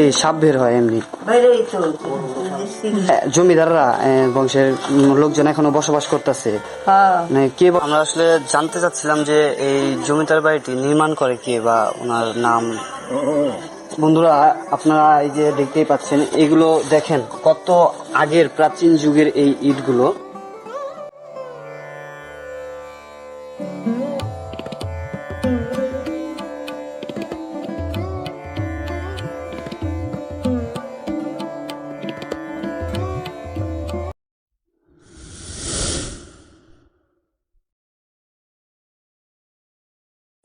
এই সাপ বের হয় এমনি। হ্যাঁ, জমিদাররা বংশের লোকজন এখনও বসবাস করতেছে। হ্যাঁ। মানে কে আমরা আসলে জানতে চাচ্ছিলাম যে এই জমিদার বাড়িটি নির্মাণ করে কে বা ওনার নাম। বন্ধুরা আপনারা এই যে দেখতেই পাচ্ছেন এগুলো দেখেন কত আগের প্রাচীন যুগের এই ইটগুলো।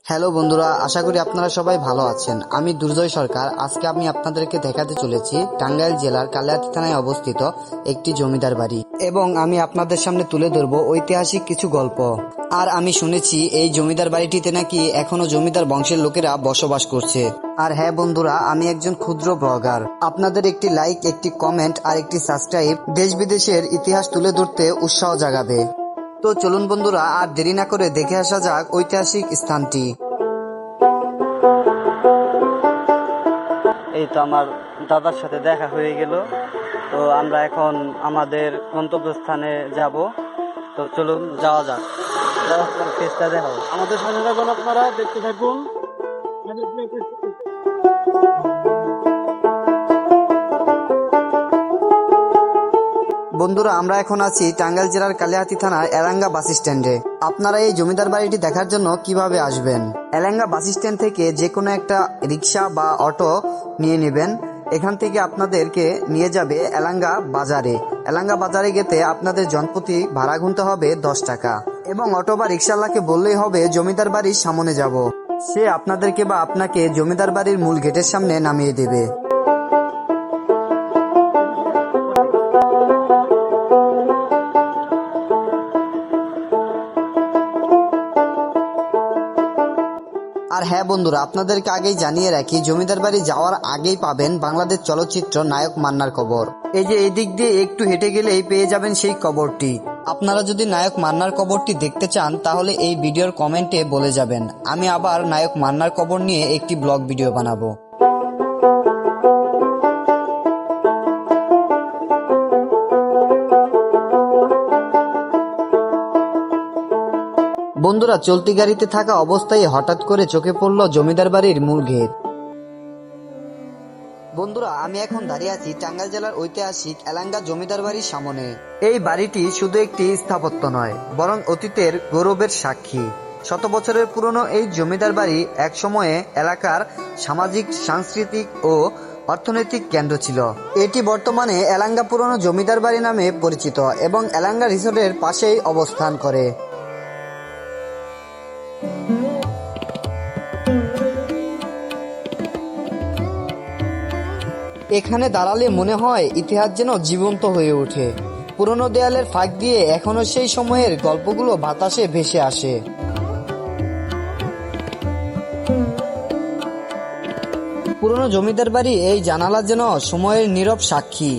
হ্যালো বন্ধুরা, আশা করি আপনারা সবাই ভালো আছেন। আমি দুর্জয় সরকার। আজকে আমি আপনাদেরকে দেখাতে চলেছি টাঙ্গাইল জেলার কালিয়াতি থানায় অবস্থিত একটি জমিদার বাড়ি এবং আমি আপনাদের সামনে তুলে ধরবো ঐতিহাসিক কিছু গল্প। আর আমি শুনেছি এই জমিদার বাড়িটিতে নাকি এখনও জমিদার বংশের লোকেরা বসবাস করছে। আর হ্যাঁ বন্ধুরা, আমি একজন ক্ষুদ্র ব্লগার। আপনাদের একটি লাইক, একটি কমেন্ট আর একটি সাবস্ক্রাইব দেশ বিদেশের ইতিহাস তুলে ধরতে উৎসাহ জাগাবে। তো চলুন বন্ধুরা আর দেরি না করে দেখে আসা যাক ঐতিহাসিক স্থানটি। এই তো আমার দাদার সাথে দেখা হয়ে গেল। তো আমরা এখন আমাদের গন্তব্যস্থানে যাব। তো চলুন যাওয়া যাক। ফেসটা দেখাও আমাদের থাকুন আপনারা দেখতে থাকুন। বন্ধুরা, আমরা এখন আছি টাঙ্গাইল জেলার কালিহাতি থানার এলাঙ্গা বাস স্ট্যান্ডে। আপনারা এই জমিদার বাড়িটি দেখার জন্য কীভাবে আসবেন? এলাঙ্গা বাস স্ট্যান্ড থেকে যে কোনো একটা রিক্সা বা অটো নিয়ে নেবেন। এখান থেকে আপনাদেরকে নিয়ে যাবে এলাঙ্গা বাজারে। এলাঙ্গা বাজারে গেতে আপনাদের জনপ্রতি ভাড়া গুনতে হবে দশ টাকা। এবং অটো বা রিক্সাওয়ালাকে বললেই হবে, জমিদার বাড়ির সামনে যাব। সে আপনাদেরকে বা আপনাকে জমিদার বাড়ির মূল গেটের সামনে নামিয়ে দেবে। হ্যাঁ বন্ধুরা, আপনাদেরকে আগেই জানিয়ে রাখি, জমিদার বাড়ি যাওয়ার আগেই পাবেন বাংলাদেশ চলচ্চিত্র নায়ক মান্নার কবর। এই যে এদিক দিয়ে একটু হেঁটে গেলেই পেয়ে যাবেন সেই কবরটি। আপনারা যদি নায়ক মান্নার কবরটি দেখতে চান, তাহলে এই ভিডিওর কমেন্টে বলে যাবেন। আমি আবার নায়ক মান্নার কবর নিয়ে একটি ব্লগ ভিডিও বানাবো। বন্ধুরা, চলতি গাড়িতে থাকা অবস্থায় হঠাৎ করে চোখে পড়ল জমিদার বাড়ির মূল গেট বন্ধুরা, আমি এখন দাঁড়িয়ে আছি টাঙ্গাইল জেলার ঐতিহাসিক এলাঙ্গা জমিদার বাড়ির সামনে। এই বাড়িটি শুধু একটি স্থাপত্য নয়, বরং অতীতের গৌরবের সাক্ষী। শত বছরের পুরনো এই জমিদার বাড়ি এক সময়ে এলাকার সামাজিক, সাংস্কৃতিক ও অর্থনৈতিক কেন্দ্র ছিল। এটি বর্তমানে এলাঙ্গা পুরনো জমিদার বাড়ি নামে পরিচিত এবং এলাঙ্গা রিসোর্টের পাশেই অবস্থান করে। এখানে দাঁড়ালে মনে হয় ইতিহাস যেন জীবন্ত হয়ে ওঠে। পুরনো দেয়ালের ফাঁক দিয়ে এখনও সেই সময়ের গল্পগুলো বাতাসে ভেসে আসে। পুরনো জমিদার বাড়ি এই জানালা যেন সময়ের নীরব সাক্ষী।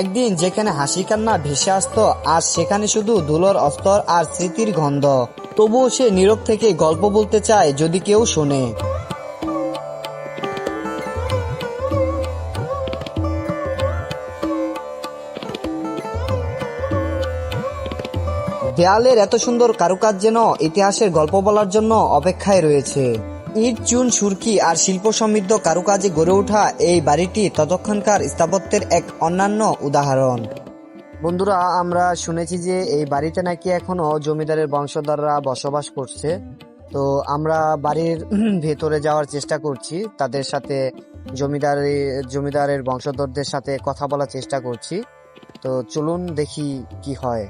একদিন যেখানে হাসি কান্না ভেসে আসতো, আর সেখানে শুধু ধুলোর অস্তর আর স্মৃতির গন্ধ। তবুও সে নীরব থেকে গল্প বলতে চায় যদি কেউ শোনে। দেয়ালের এত সুন্দর কারুকাজ যেন ইতিহাসের গল্প বলার জন্য অপেক্ষায় রয়েছে। ইট, চুন, সুরকি আর শিল্প সমৃদ্ধ কারুকাজে গড়ে ওঠা এই বাড়িটি ততক্ষণকার স্থাপত্যের এক অন্যান্য উদাহরণ। বন্ধুরা, আমরা শুনেছি যে এই বাড়িতে নাকি এখনও জমিদারের বংশধররা বসবাস করছে। তো আমরা বাড়ির ভেতরে যাওয়ার চেষ্টা করছি, তাদের সাথে জমিদারি জমিদারের বংশধরদের সাথে কথা বলার চেষ্টা করছি। তো চলুন দেখি কি হয়।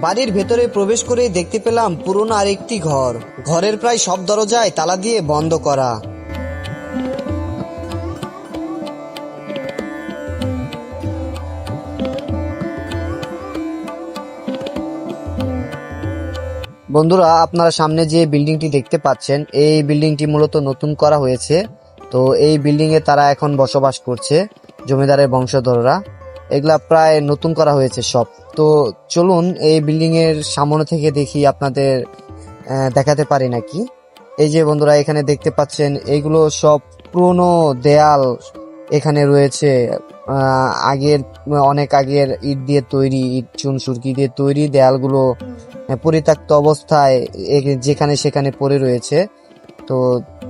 বাড়ির ভেতরে প্রবেশ করে দেখতে পেলাম পুরনো আরেকটি ঘর। ঘরের প্রায় সব দরজায় তালা দিয়ে বন্ধ করা। বন্ধুরা, আপনারা সামনে যে বিল্ডিংটি দেখতে পাচ্ছেন, এই বিল্ডিংটি মূলত নতুন করা হয়েছে। তো এই বিল্ডিং এ তারা এখন বসবাস করছে, জমিদারের বংশধররা। এগুলা প্রায় নতুন করা হয়েছে সব। তো চলুন এই বিল্ডিং এর সামনে থেকে দেখি আপনাদের দেখাতে পারি নাকি। এই যে বন্ধুরা, এখানে দেখতে পাচ্ছেন এইগুলো সব পুরনো দেয়াল এখানে রয়েছে। আগের, অনেক আগের ইট দিয়ে তৈরি, ইট, চুন, সুরকি দিয়ে তৈরি দেয়ালগুলো পরিত্যক্ত অবস্থায় যেখানে সেখানে পড়ে রয়েছে। তো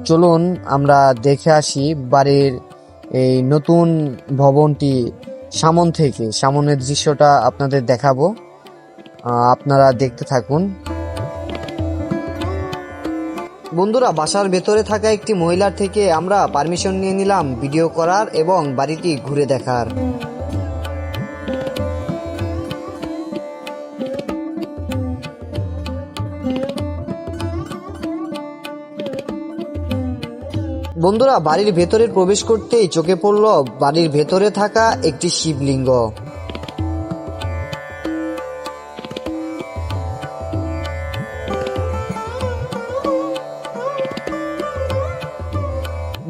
চলুন আমরা দেখে আসি বাড়ির এই নতুন ভবনটি সামন থেকে। সামনের দৃশ্যটা আপনাদের দেখাবো। আপনারা দেখতে থাকুন। বন্ধুরা, বাসার ভেতরে থাকা একটি মহিলার থেকে আমরা পারমিশন নিয়ে নিলাম ভিডিও করার এবং বাড়িটি ঘুরে দেখার। বন্ধুরা, বাড়ির ভেতরে প্রবেশ করতেই চোখে পড়ল বাড়ির ভেতরে থাকা একটি শিবলিঙ্গ।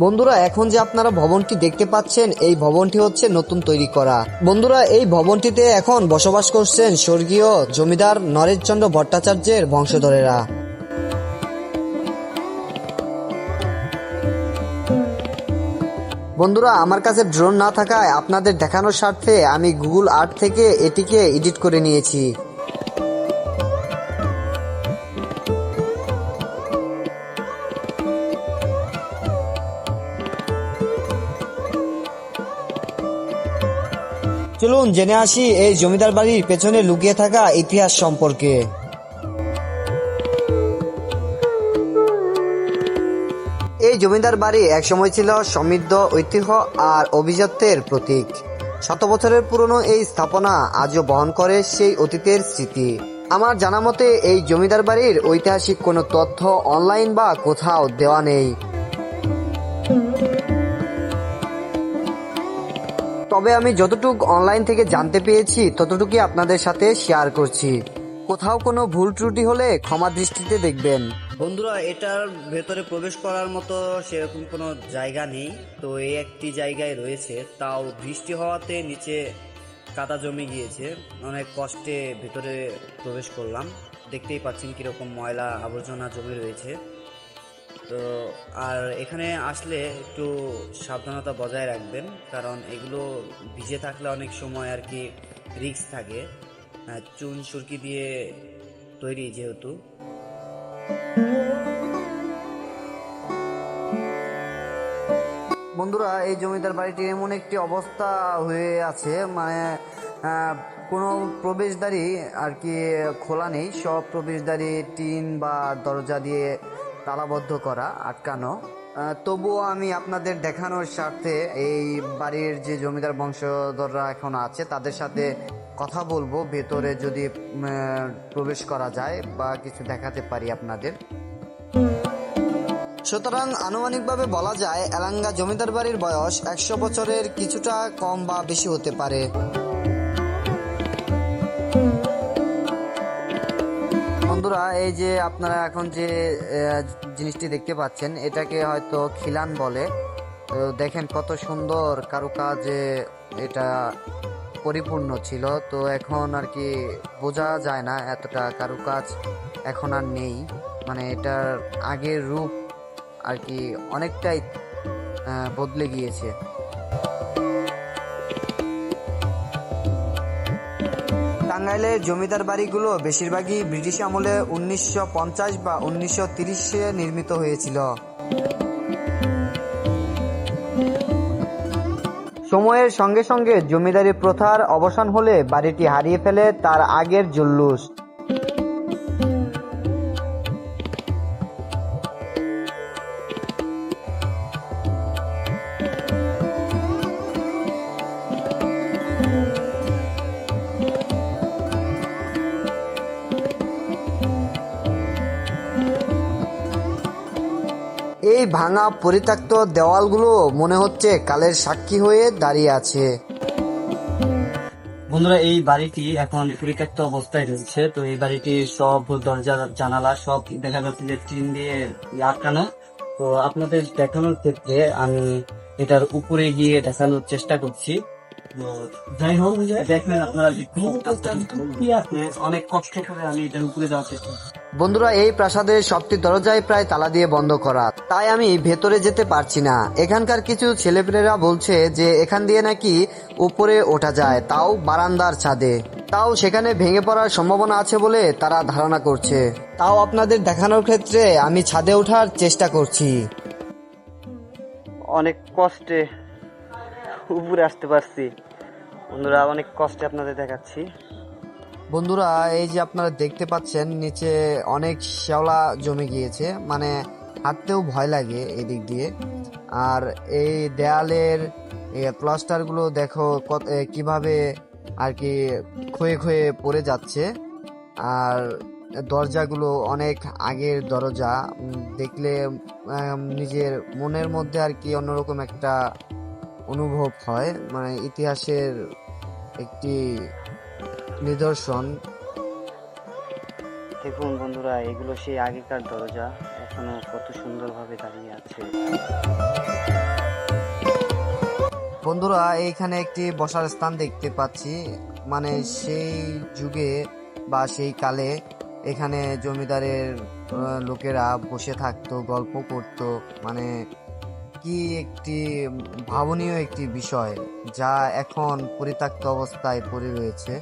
বন্ধুরা, এখন যে আপনারা ভবনটি দেখতে পাচ্ছেন, এই ভবনটি হচ্ছে নতুন তৈরি করা। বন্ধুরা, এই ভবনটিতে এখন বসবাস করছেন স্বর্গীয় জমিদার নরেশচন্দ্র ভট্টাচার্যের বংশধরেরা। বন্ধুরা, আমার কাছে ড্রোন না থাকায় আপনাদের দেখানোর স্বার্থে আমি গুগল আর্ট থেকে এটিকে এডিট করে নিয়েছি। চলুন জেনে আসি এই জমিদার বাড়ির পেছনে লুকিয়ে থাকা ইতিহাস সম্পর্কে। জমিদার বাড়ি একসময় ছিল সমৃদ্ধ ঐতিহ্য আর অভিজাত্যের প্রতীক। শত বছরের পুরনো এই স্থাপনা আজও বহন করে সেই অতীতের স্মৃতি। আমার জানা মতে, এই জমিদার বাড়ির ঐতিহাসিক কোনো তথ্য অনলাইন বা কোথাও দেওয়া নেই। তবে আমি যতটুকু অনলাইন থেকে জানতে পেরেছি, ততটুকুই আপনাদের সাথে শেয়ার করছি। কোথাও কোনো ভুল ত্রুটি হলে ক্ষমা দৃষ্টিতে দেখবেন। বন্ধুরা, এটার ভেতরে প্রবেশ করার মতো সেরকম কোনো জায়গা নেই। তো এই একটি জায়গায় রয়েছে। তাও বৃষ্টি হওয়াতে নিচে কাদা জমে গিয়েছে। অনেক কষ্টে ভেতরে প্রবেশ করলাম। দেখতেই পাচ্ছেন কীরকম ময়লা আবর্জনা জমে রয়েছে। তো, আর এখানে আসলে একটু সাবধানতা বজায় রাখবেন। কারণ এগুলো ভিজে থাকলে অনেক সময় আর কি রিস্ক থাকে। চুন সুরকি দিয়ে তৈরি যেহেতু। বন্ধুরা, এই জমিদার বাড়িটি এমন একটি অবস্থা হয়ে আছে মানে কোনো প্রবেশদ্বারই আর কি খোলা নেই, সব প্রবেশদ্বারই টিন বা দরজা দিয়ে তালাবদ্ধ করা, আটকানো। তবুও আমি আপনাদের দেখানোর স্বার্থে এই বাড়ির যে জমিদার বংশধররা এখন আছে, তাদের সাথে কথা বলব, ভেতরে যদি প্রবেশ করা যায় বা কিছু দেখাতে পারি আপনাদের। সুতরাং আনুমানিকভাবে বলা যায়, এলাঙ্গা জমিদার বাড়ির বয়স একশো বছরের কিছুটা কম বা বেশি হতে পারে। বন্ধুরা, এই যে আপনারা এখন যে জিনিসটি দেখতে পাচ্ছেন, এটাকে হয়তো খিলান বলে। দেখেন কত সুন্দর কারুকাজে এটা পরিপূর্ণ ছিল, তো এখন আর কি বোঝা যায় না এতটা কারুকাজ এখন আর নেই। মানে এটার আগের রূপ আর কি অনেকটাই বদলে গিয়েছে। টাঙ্গাইলের জমিদার বাড়িগুলো বেশিরভাগই ব্রিটিশ আমলে উনিশশো পঞ্চাশ বা উনিশশো নির্মিত হয়েছিল। সময়ের সঙ্গে সঙ্গে জমিদারি প্রথার অবসান হলে বাড়িটি হারিয়ে ফেলে তার আগের জল্লুস এই ভাঙা পরিত্যক্ত দেওয়ালগুলো মনে হচ্ছে কালের সাক্ষী হয়ে দাঁড়িয়ে আছে। বন্ধুরা এই বাড়িটি এখন পরিত্যক্ত অবস্থায় রয়েছে। তো এই বাড়িটির সব দরজা জানালা সব দেখা যাচ্ছে যে টিন দিয়ে আটকানো। তো আপনাদের দেখানোর ক্ষেত্রে আমি এটার উপরে গিয়ে দেখানোর চেষ্টা করছি। যাই হোক দেখবেন আপনারা অনেক কষ্ট করে আমি এটার উপরে যাওয়ার চেষ্টা করছি। বন্ধুরা, এই প্রাসাদের সবটি দরজায় প্রায় তালা দিয়ে বন্ধ করা। তাই আমি ভেতরে যেতে পারছি না। এখানকার কিছু ছেলেপেলেরা বলছে যে এখান দিয়ে নাকি উপরে ওঠা যায়, তাও বারান্দার ছাদে। তাও সেখানে ভেঙে পড়ার সম্ভাবনা আছে বলে তারা ধারণা করছে। তাও আপনাদের দেখানোর ক্ষেত্রে আমি ছাদে ওঠার চেষ্টা করছি। অনেক কষ্টে উপরে আসতে পারছি। বন্ধুরা, অনেক কষ্টে আপনাদের দেখাচ্ছি। বন্ধুরা, এই যে আপনারা দেখতে পাচ্ছেন, নিচে অনেক শ্যাওলা জমে গিয়েছে। মানে হাঁটতেও ভয় লাগে এই দিক দিয়ে। আর এই দেয়ালের প্লাস্টারগুলো দেখো কীভাবে আর কি ক্ষয়ে ক্ষয়ে পড়ে যাচ্ছে। আর দরজাগুলো অনেক আগের দরজা। দেখলে নিজের মনের মধ্যে আর কি অন্যরকম একটা অনুভব হয়। মানে ইতিহাসের একটি নিদর্শন। দেখুন বন্ধুরা এগুলো সেই আগেকার দরজা এখনও কত সুন্দরভাবে দাঁড়িয়ে আছে। বন্ধুরা এইখানে একটি বসার স্থান দেখতে পাচ্ছি। মানে সেই যুগে বা সেই কালে এখানে জমিদারের লোকেরা বসে থাকতো গল্প করতো। মানে কি একটি ভাবনীয় একটি বিষয় যা এখন পরিত্যক্ত অবস্থায় পড়ে রয়েছে।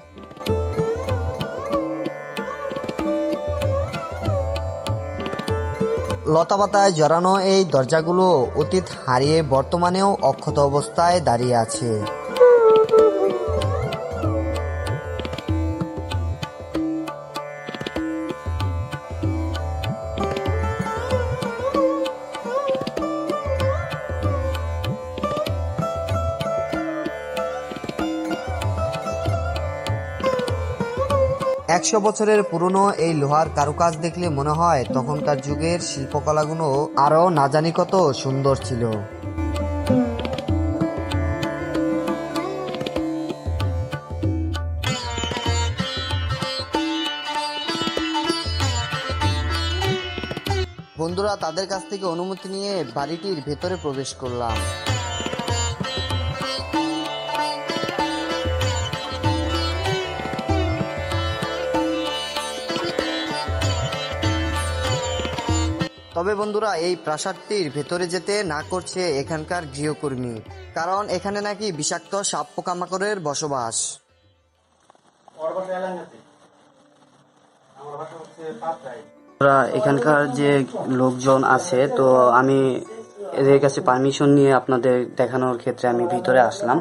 লতাপাতায় জড়ানো এই দরজাগুলো অতীত হারিয়ে বর্তমানেও অক্ষত অবস্থায় দাঁড়িয়ে আছে। একশো বছরের পুরনো এই লোহার কারুকাজ দেখলে মনে হয় তখনকার যুগের শিল্পকলাগুলো আরও না জানি কত সুন্দর ছিল। বন্ধুরা, তাদের কাছ থেকে অনুমতি নিয়ে বাড়িটির ভেতরে প্রবেশ করলাম। তবে বন্ধুরা, এই প্রাসাদটির ভেতরে যেতে না করছে এখানকার গৃহকর্মী, কারণ এখানে নাকি বিষাক্ত সাপ পোকামাকড়ের বসবাস। এখানকার যে লোকজন আছে, তো আমি এদের কাছে পারমিশন নিয়ে আপনাদের দেখানোর ক্ষেত্রে আমি ভিতরে আসলাম।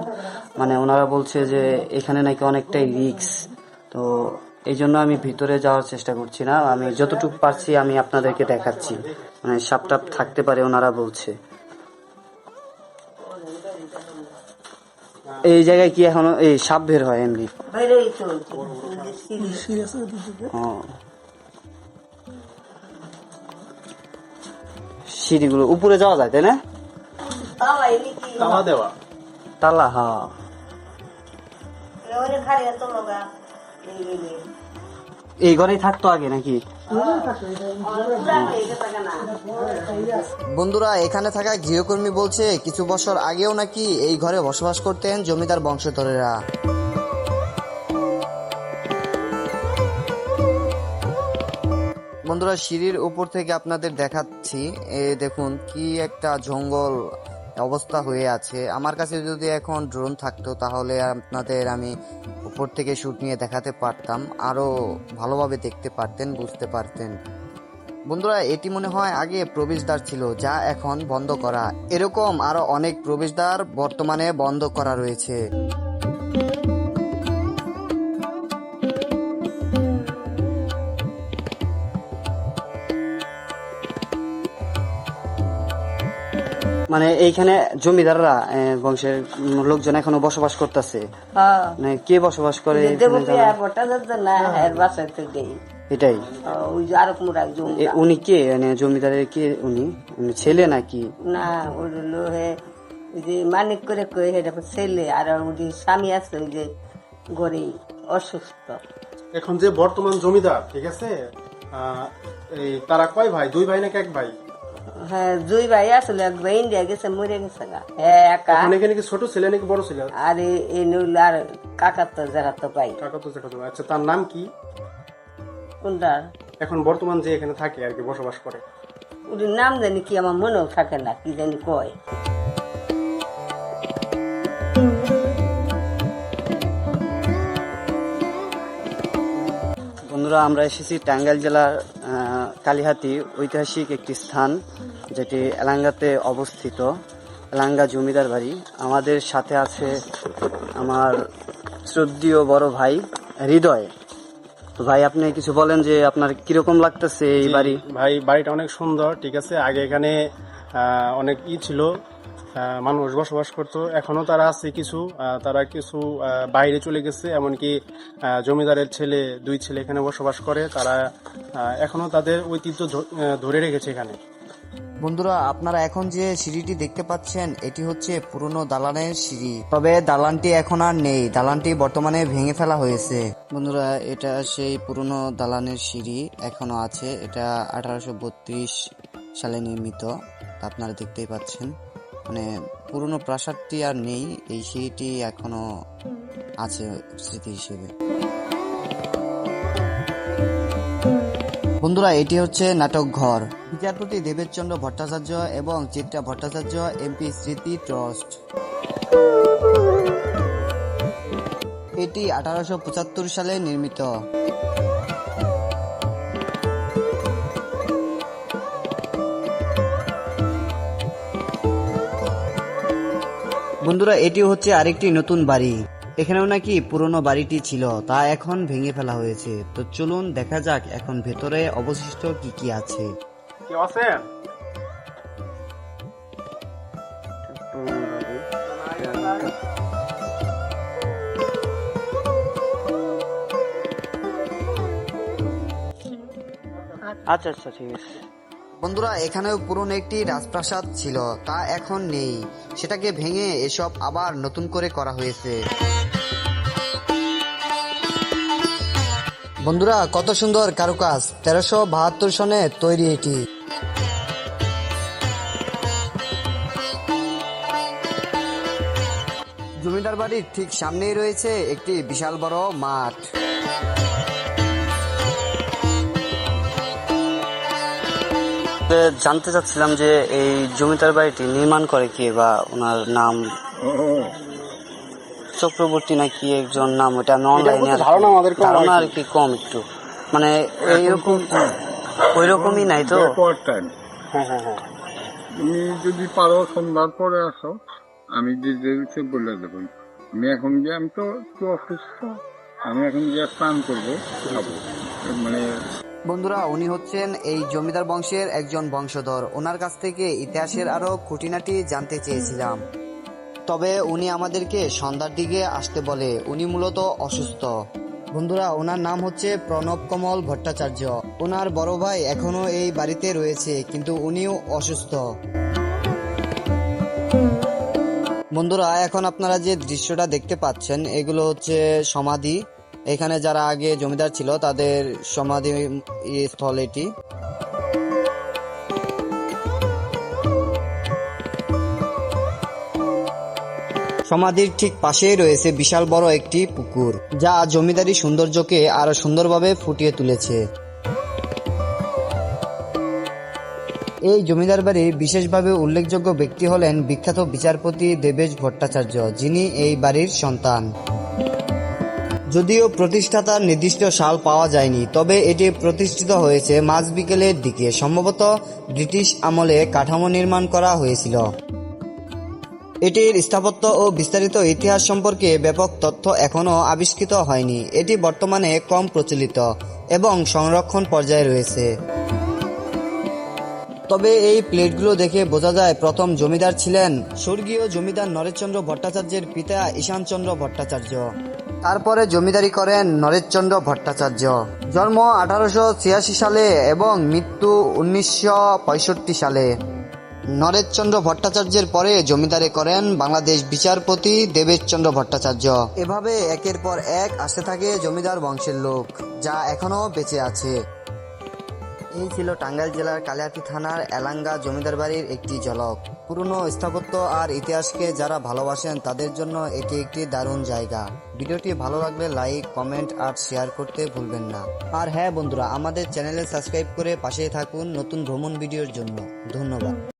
মানে ওনারা বলছে যে এখানে নাকি অনেকটাই রিক্স তো এই জন্য আমি ভিতরে যাওয়ার চেষ্টা করছি না। আমি যতটুকু পারছি আমি আপনাদেরকে দেখাচ্ছি। মানে সাপ টাপ থাকতে পারে ওনারা বলছে। এই জায়গায় কি এখনও এই সাপ বের হয় এমনি? ও। সিঁড়িগুলো উপরে যাওয়া যায় তাই না? তালা দেওয়া। তালা হ্যাঁ। এই ঘরেই থাকতো আগে নাকি? বন্ধুরা, এখানে থাকা গৃহকর্মী বলছে কিছু বছর আগেও নাকি এই ঘরে বসবাস করতেন জমিদার বংশধরেরা। বন্ধুরা, সিঁড়ির উপর থেকে আপনাদের দেখাচ্ছি। এ দেখুন, কি একটা জঙ্গল। অবস্থা হয়ে আছে। আমার কাছে যদি এখন ড্রোন থাকতো, তাহলে আপনাদের আমি উপর থেকে শ্যুট নিয়ে দেখাতে পারতাম। আরও ভালোভাবে দেখতে পারতেন, বুঝতে পারতেন। বন্ধুরা, এটি মনে হয় আগে প্রবেশদ্বার ছিল, যা এখন বন্ধ করা। এরকম আরও অনেক প্রবেশদ্বার বর্তমানে বন্ধ করা রয়েছে। মানে এইখানে জমিদাররা আহ, বংশের লোকজন এখনও বসবাস করতেছে। মানে কে বসবাস করে এটাই। উনি কে? মানে জমিদারের কে উনি? উনি ছেলে নাকি? না ওই যে মানিক করে কয়ে হেটা ছেলে। আর ওই স্বামী আছে ওই যে ঘরে অসুস্থ। এখন যে বর্তমান জমিদার ঠিক আছে? আহ, এই তারা কয় ভাই? দুই ভাই নাকি এক ভাই? হ্যাঁ দুই ভাই আসলে একবার ইন্ডিয়া গেছে মরে গেছে গা। হ্যাঁ একা। এখন এখানে কি ছোট ছেলে নাকি বড় ছেলে? আর এই- এই নইল আর কাকার তো যারা তো পাই কাকা তো আচ্ছা তার নাম কি? কোনটা? এখন বর্তমান যে এখানে থাকে আর কি বসবাস করে। ওদের নাম জানি কি আমার মনেও থাকে না কি জানি কয়। বন্ধুরা আমরা এসেছি টাঙ্গাইল জেলার আহ, কালিহাতি ঐতিহাসিক একটি স্থান যেটি এলাঙ্গাতে অবস্থিত। এলাঙ্গা জমিদার বাড়ি। আমাদের সাথে আছে আমার শ্রদ্ধীয় বড় ভাই হৃদয়। তো ভাই আপনি কিছু বলেন যে আপনার কীরকম লাগতেছে এই বাড়ি? ভাই বাড়িটা অনেক সুন্দর ঠিক আছে? আগে এখানে অনেক ই ছিল। মানুষ বসবাস করতো। এখনও তারা আছে কিছু তারা কিছু বাইরে চলে গেছে এমনকি জমিদারের ছেলে দুই ছেলে এখানে বসবাস করে। তারা আহ, এখনও তাদের ঐতিহ্য ধরে রেখেছে এখানে। বন্ধুরা আপনারা এখন যে সিঁড়িটি দেখতে পাচ্ছেন এটি হচ্ছে পুরনো দালানের সিঁড়ি। তবে দালানটি এখন আর নেই দালানটি বর্তমানে ভেঙে ফেলা হয়েছে। বন্ধুরা এটা সেই পুরনো দালানের সিঁড়ি এখনও আছে। এটা আঠারোশো বত্রিশ সালে নির্মিত আপনারা দেখতেই পাচ্ছেন। মানে পুরনো প্রাসাদটি আর নেই, এই সিঁড়িটি এখনও আছে স্মৃতি হিসেবে। বন্ধুরা, এটি হচ্ছে নাটক ঘর বিচারপতি দেবেশচন্দ্র ভট্টাচার্য এবং চিত্রা ভট্টাচার্য এমপি স্মৃতি ট্রাস্ট। এটি আঠারোশো পঁচাত্তর সালে নির্মিত। বন্ধুরা এটি হচ্ছে আরেকটি নতুন বাড়ি। এখানেও নাকি পুরনো বাড়িটি ছিল, তা এখন ভেঙে ফেলা হয়েছে। তো চলুন দেখা যাক এখন ভেতরে অবশিষ্ট কি কি আছে। আচ্ছা আচ্ছা ঠিক আছে। বন্ধুরা, এখানেও পুরনো একটি রাজপ্রাসাদ ছিল, তা এখন নেই। সেটাকে ভেঙে এসব আবার নতুন করে করা হয়েছে। বন্ধুরা, কত সুন্দর কারুকাজ। তেরোশো বাহাত্তর সনে তৈরি এটি। জমিদার বাড়ির ঠিক সামনেই রয়েছে একটি বিশাল বড় মাঠ। তো জানতে চাচ্ছিলাম যে এই জমিদার বাড়িটি নির্মাণ করে কে বা ওনার নাম? চক্রবর্তী নাকি একজন নাম? ওটা আমি অনলাইনে ধারণা আমাদের ধারণা আর কি। কম একটু। মানে এইরকম ওই রকমই নাই তো? হ্যাঁ হ্যাঁ হ্যাঁ। তুমি যদি পারো সন্ধ্যার পরে আসো আমি ডিটেলসে বলে দেবো। আমি এখন গিয়ে আমি তো একটু অসুস্থ আমি এখন গিয়ে স্নান করব খাব। মানে বন্ধুরা, উনি হচ্ছেন এই জমিদার বংশের একজন বংশধর। ওনার কাছ থেকে ইতিহাসের আরও খুঁটিনাটি জানতে চেয়েছিলাম। তবে উনি আমাদেরকে সন্ধ্যার দিকে আসতে বলে, উনি মূলত অসুস্থ। বন্ধুরা ওনার নাম হচ্ছে প্রণব কমল ভট্টাচার্য। ওনার বড় ভাই এখনও এই বাড়িতে রয়েছে, কিন্তু উনিও অসুস্থ। বন্ধুরা, এখন আপনারা যে দৃশ্যটা দেখতে পাচ্ছেন, এগুলো হচ্ছে সমাধি। এখানে যারা আগে জমিদার ছিল, তাদের সমাধি স্থল এটি। সমাধির ঠিক পাশেই রয়েছে বিশাল বড় একটি পুকুর, যা জমিদারি সৌন্দর্যকে আরও সুন্দরভাবে ফুটিয়ে তুলেছে। এই জমিদার বাড়ির বিশেষভাবে উল্লেখযোগ্য ব্যক্তি হলেন বিখ্যাত বিচারপতি দেবেশ ভট্টাচার্য, যিনি এই বাড়ির সন্তান। যদিও প্রতিষ্ঠাতার নির্দিষ্ট সাল পাওয়া যায়নি, তবে এটি প্রতিষ্ঠিত হয়েছে মাঝ বিকেলের দিকে। সম্ভবত ব্রিটিশ আমলে কাঠামো নির্মাণ করা হয়েছিল। এটির স্থাপত্য ও বিস্তারিত ইতিহাস সম্পর্কে ব্যাপক তথ্য এখনও আবিষ্কৃত হয়নি। এটি বর্তমানে কম প্রচলিত এবং সংরক্ষণ পর্যায়ে রয়েছে। তবে এই প্লেটগুলো দেখে বোঝা যায় প্রথম জমিদার ছিলেন স্বর্গীয় জমিদার নরেশচন্দ্র ভট্টাচার্যের পিতা ঈশানচন্দ্র ভট্টাচার্য। তারপরে জমিদারি করেন নরেশচন্দ্র ভট্টাচার্য। জন্ম আঠারোশো ছিয়াশি সালে এবং মৃত্যু উনিশশো পঁয়ষট্টি সালে। নরেশচন্দ্র ভট্টাচার্যের পরে জমিদারি করেন বাংলাদেশ বিচারপতি দেবেশচন্দ্র ভট্টাচার্য। এভাবে একের পর এক আসতে থাকে জমিদার বংশের লোক, যা এখনও বেঁচে আছে। এই ছিল টাঙ্গাইল জেলার কালিয়াটি থানার এলাঙ্গা জমিদার বাড়ির একটি ঝলক। পুরনো স্থাপত্য আর ইতিহাসকে যারা ভালোবাসেন তাদের জন্য এটি একটি দারুণ জায়গা। ভিডিওটি ভালো লাগলে লাইক, কমেন্ট আর শেয়ার করতে ভুলবেন না। আর হ্যাঁ বন্ধুরা, আমাদের চ্যানেলে সাবস্ক্রাইব করে পাশে থাকুন নতুন ভ্রমণ ভিডিওর জন্য। ধন্যবাদ।